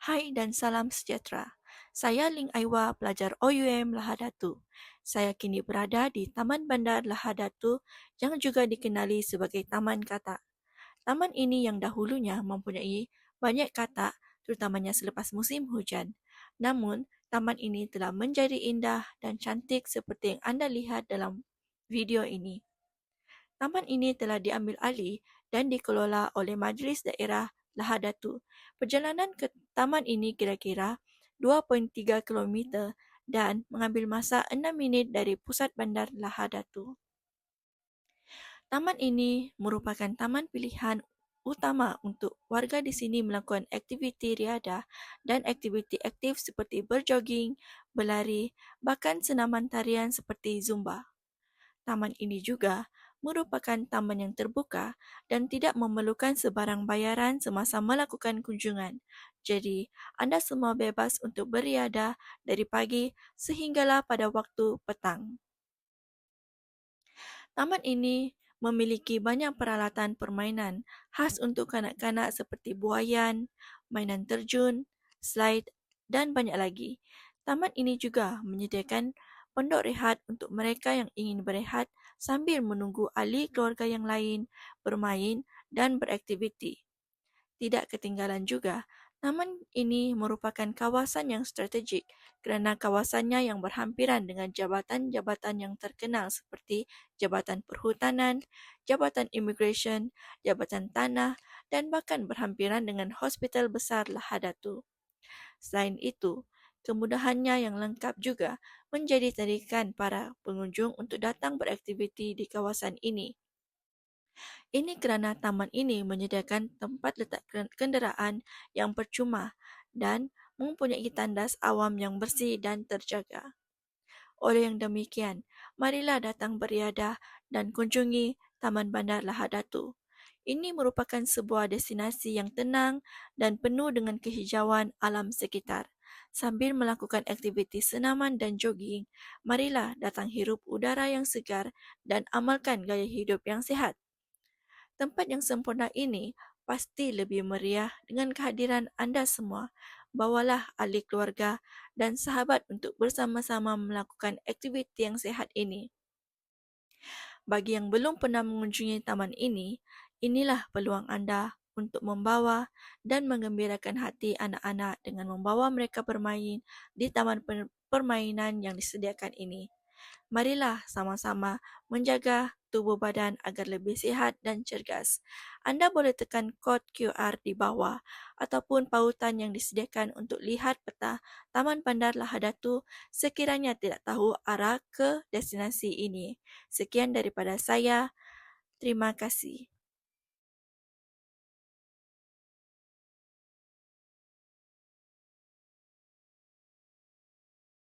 Hai dan salam sejahtera. Saya Ling Aiwa, pelajar OUM Lahadatu. Saya kini berada di Taman Bandar Lahadatu yang juga dikenali sebagai Taman Katak. Taman ini yang dahulunya mempunyai banyak katak terutamanya selepas musim hujan. Namun, taman ini telah menjadi indah dan cantik seperti yang anda lihat dalam video ini. Taman ini telah diambil alih dan dikelola oleh Majlis Daerah Lahadatu. Perjalanan ke taman ini kira-kira 2.3 km dan mengambil masa 6 minit dari pusat bandar Lahadatu. Taman ini merupakan taman pilihan utama untuk warga di sini melakukan aktiviti riadah dan aktiviti aktif seperti berjoging, berlari, bahkan senaman tarian seperti Zumba. Taman ini juga merupakan taman yang terbuka dan tidak memerlukan sebarang bayaran semasa melakukan kunjungan. Jadi, anda semua bebas untuk beriadah dari pagi sehinggalah pada waktu petang. Taman ini memiliki banyak peralatan permainan khas untuk kanak-kanak seperti buayan, mainan terjun, slide dan banyak lagi. Taman ini juga menyediakan pondok rehat untuk mereka yang ingin berehat sambil menunggu ahli keluarga yang lain bermain dan beraktiviti. Tidak ketinggalan juga, taman ini merupakan kawasan yang strategik kerana kawasannya yang berhampiran dengan jabatan-jabatan yang terkenal seperti Jabatan Perhutanan, Jabatan Immigration, Jabatan Tanah dan bahkan berhampiran dengan Hospital Besar Lahadatu. Selain itu, Kemudahannya yang lengkap juga menjadi tarikan para pengunjung untuk datang beraktiviti di kawasan ini. Ini kerana taman ini menyediakan tempat letak kenderaan yang percuma dan mempunyai tandas awam yang bersih dan terjaga. Oleh yang demikian, marilah datang beriadah dan kunjungi Taman Bandar Lahadatu. Ini merupakan sebuah destinasi yang tenang dan penuh dengan kehijauan alam sekitar. Sambil melakukan aktiviti senaman dan jogging, marilah datang hirup udara yang segar dan amalkan gaya hidup yang sihat. Tempat yang sempurna ini pasti lebih meriah dengan kehadiran anda semua. Bawalah ahli keluarga dan sahabat untuk bersama-sama melakukan aktiviti yang sihat ini. Bagi yang belum pernah mengunjungi taman ini, inilah peluang anda untuk membawa dan mengembirakan hati anak-anak dengan membawa mereka bermain di taman permainan yang disediakan ini. Marilah sama-sama menjaga tubuh badan agar lebih sihat dan cergas. Anda boleh tekan kod QR di bawah ataupun pautan yang disediakan untuk lihat peta Taman Bandar Lahadatu sekiranya tidak tahu arah ke destinasi ini. Sekian daripada saya. Terima kasih.